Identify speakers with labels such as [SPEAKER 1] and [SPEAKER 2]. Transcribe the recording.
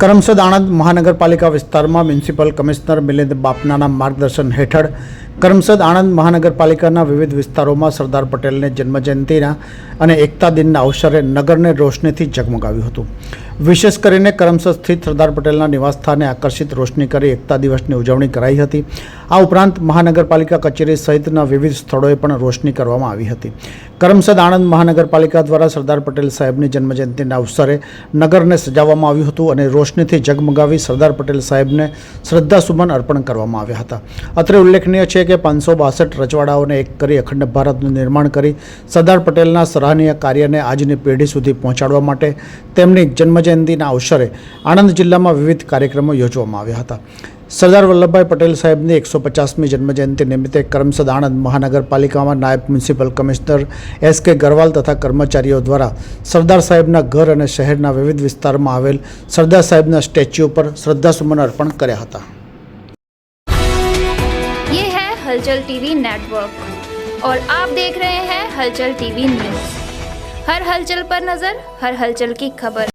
[SPEAKER 1] કરમસદ આણંદ મહાનગરપાલિકા વિસ્તારમાં municipal commissioner Milind બાપનાના માર્ગદર્શન હેઠળ કરમસદ આણંદ મહાનગરપાલિકાના વિવિધ વિસ્તારોમાં સરદાર પટેલને જન્મજયંતિના અને એકતા દિનના અવસરે નગરને રોશનીથી ઝગમગાવ્યું હતું. વિશેષ કરીને કરમસદ સ્થિત સરદાર પટેલના નિવાસસ્થાને આકર્ષિત રોશની કરી એકતા દિવસની ઉજવણી કરાઈ હતી. આ ઉપરાંત મહાનગરપાલિકા કચેરી સહિતના વિવિધ સ્થળોએ પણ રોશની કરવામાં આવી હતી. કરમસદ આણંદ મહાનગરપાલિકા દ્વારા સરદાર પટેલ સાહેબની જન્મજયંતિના અવસરે નગરને સજાવવામાં આવ્યું હતું અને રોશનીથી ઝગમગાવી સરદાર પટેલ સાહેબને શ્રદ્ધાસુમન અર્પણ કરવામાં આવ્યા હતા. અત્રે ઉલ્લેખનીય છે કે પાંચસો બાસઠ રજવાડાઓને એક કરી અખંડ ભારતનું નિર્માણ કરી સરદાર પટેલના સરાહનીય કાર્યને આજની પેઢી સુધી પહોંચાડવા માટે તેમની જન્મજયંતિના અવસરે આણંદ જિલ્લામાં વિવિધ કાર્યક્રમો યોજવામાં આવ્યા હતા. સરદાર વલ્લભભાઈ પટેલ સાહેબની એકસો પચાસમી જન્મજયંતિ નિમિત્તે કરમસદ આણંદ મહાનગરપાલિકામાં નાયબ મ્યુનિસિપલ કમિશનર એસ કે ગરવાલ તથા કર્મચારીઓ દ્વારા સરદાર સાહેબના ઘર અને શહેરના વિવિધ વિસ્તારમાં આવેલ સરદાર સાહેબના સ્ટેચ્યુ પર શ્રદ્ધાસુમન અર્પણ કર્યા હતા
[SPEAKER 2] ये है हलचल टीवी नेटवर्क और आप देख रहे हैं हलचल टीवी न्यूज हर हलचल पर नजर हर हलचल की खबर